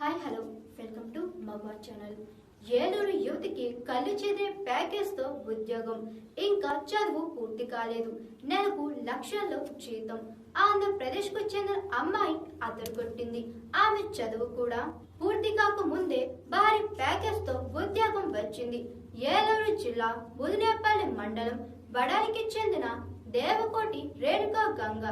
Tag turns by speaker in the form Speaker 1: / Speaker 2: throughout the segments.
Speaker 1: Hi hello. Welcome to మగవా channel Eluru యువతికి కళ్ళు చేదే ప్యాకేజ్తో ఉద్యోగం. ఇంకా చదువు పూర్తి కాలేదు. నెలకు లక్షల్లో జీతం. ఆంధ్రప్రదేశ్కు చెందిన అమ్మాయి అదరగొట్టింది ఆమె చదువు కూడా పూర్తి కాకముందే భారీ ప్యాకేజ్తో ఉద్యోగం వచ్చింది. ఏలూరు జిల్లా బుదినేపల్లి మండలం బడాయికి చెందిన దేవకోటి రేణుకా గంగ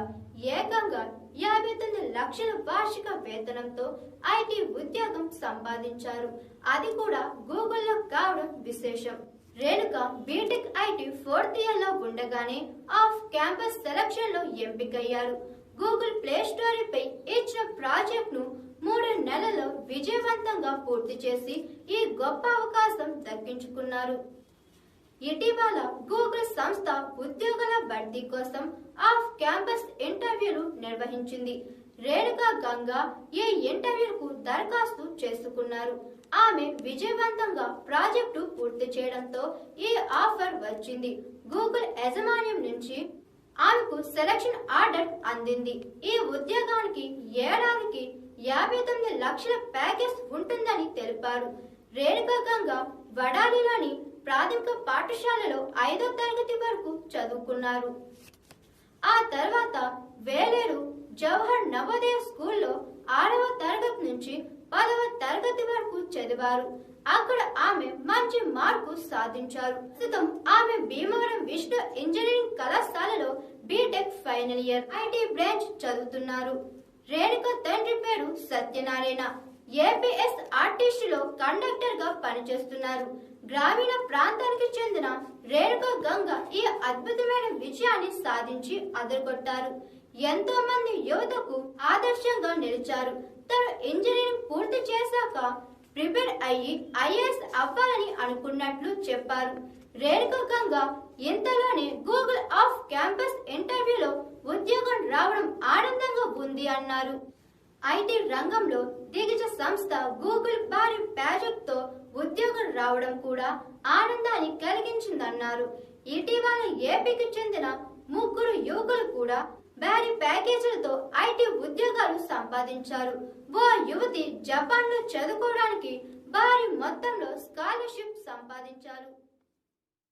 Speaker 1: ఏకంగా యాభై తొమ్మిది లక్షల వార్షిక వేతనంతో ఐటీ ఉద్యోగం సంపాదించారు. అది కూడా గూగుల్లో కావడం విశేషం. రేణుక బీటెక్ ఐటీ ఫోర్త్ ఇయర్లో ఉండగానే ఆఫ్ క్యాంపస్ సెలక్షన్లో ఎంపికయ్యారు. గూగుల్ ప్లే స్టోరీపై ఇచ్చిన ప్రాజెక్ట్ను మూడు నెలల్లో విజయవంతంగా పూర్తి చేసి ఈ గొప్ప అవకాశం దక్కించుకున్నారు. ఇటీవల గూగుల్ సంస్థ ఉద్యోగుల భర్తీ కోసం ఆఫ్ క్యాంపస్ ఇంటర్వ్యూలు నిర్వహించింది. రేణుకా గంగా ఈ ఇంటర్వ్యూకు దరఖాస్తు చేసుకున్నారు. ఆమె విజయవంతంగా ప్రాజెక్టు పూర్తి చేయడంతో ఈ ఆఫర్ వచ్చింది. గూగుల్ యాజమాన్యం నుంచి ఆమెకు సెలక్షన్ ఆర్డర్ అందింది. ఈ ఉద్యోగానికి ఏడాదికి యాభై తొమ్మిది లక్షల ప్యాకేజ్ ఉంటుందని తెలిపారు. రేణుకా గంగా వడాలిలోని ప్రాథమిక పాఠశాలలో ఐదో తరగతి వరకు చదువుకున్నారు. ఆ తర్వాత వేలేరు జవహర్ నవోదయ స్కూల్లో ఆరవ తరగతి నుంచి పదవ తరగతి వరకు చదివారు. అక్కడ ఆమె మంచి మార్కు సాధించారు. ప్రస్తుతం ఆమె భీమవరం విష్ణు ఇంజనీరింగ్ కళాశాలలో BTech final year IT branch చదువుతున్నారు. రేణుక తండ్రి పేరు సత్యనారాయణ. ఏపీఎస్ ఆర్టిస్టులో కండక్టర్గా పనిచేస్తున్నారు. గ్రామీణ ప్రాంతానికి చెందిన రేణుక గంగ ఈ అద్భుతమైన విజయాన్ని సాధించి అదరగొట్టారు. ఎంతో మంది యువతకు ఆదర్శంగా నిలిచారు. తను ఇంజనీరింగ్ పూర్తి చేశాక ప్రిపేర్ అయ్యి ఐఏఎస్ అవ్వాలని అనుకున్నట్లు చెప్పారు. రేణుక గంగ ఇంతలోనే గూగుల్ ఆఫ్ క్యాంపస్ ఇంటర్వ్యూలో ఉద్యోగం రావడం ఆనందంగా ఉంది అన్నారు. ఐటీ రంగంలో దిగ్గజ సంస్థ గూగుల్ భారీ ప్రాజెక్ట్తో ఉద్యోగం రావడం కూడా ఆనందాన్ని కలిగించిందన్నారు. ఇటీవల ఏపీకి చెందిన ముగ్గురు యువకులు కూడా భారీ ప్యాకేజీలతో ఐటీ ఉద్యోగాలు సంపాదించారు. ఓ యువతి జపాన్లో చదువుకోవడానికి భారీ మొత్తంలో స్కాలర్షిప్ సంపాదించారు.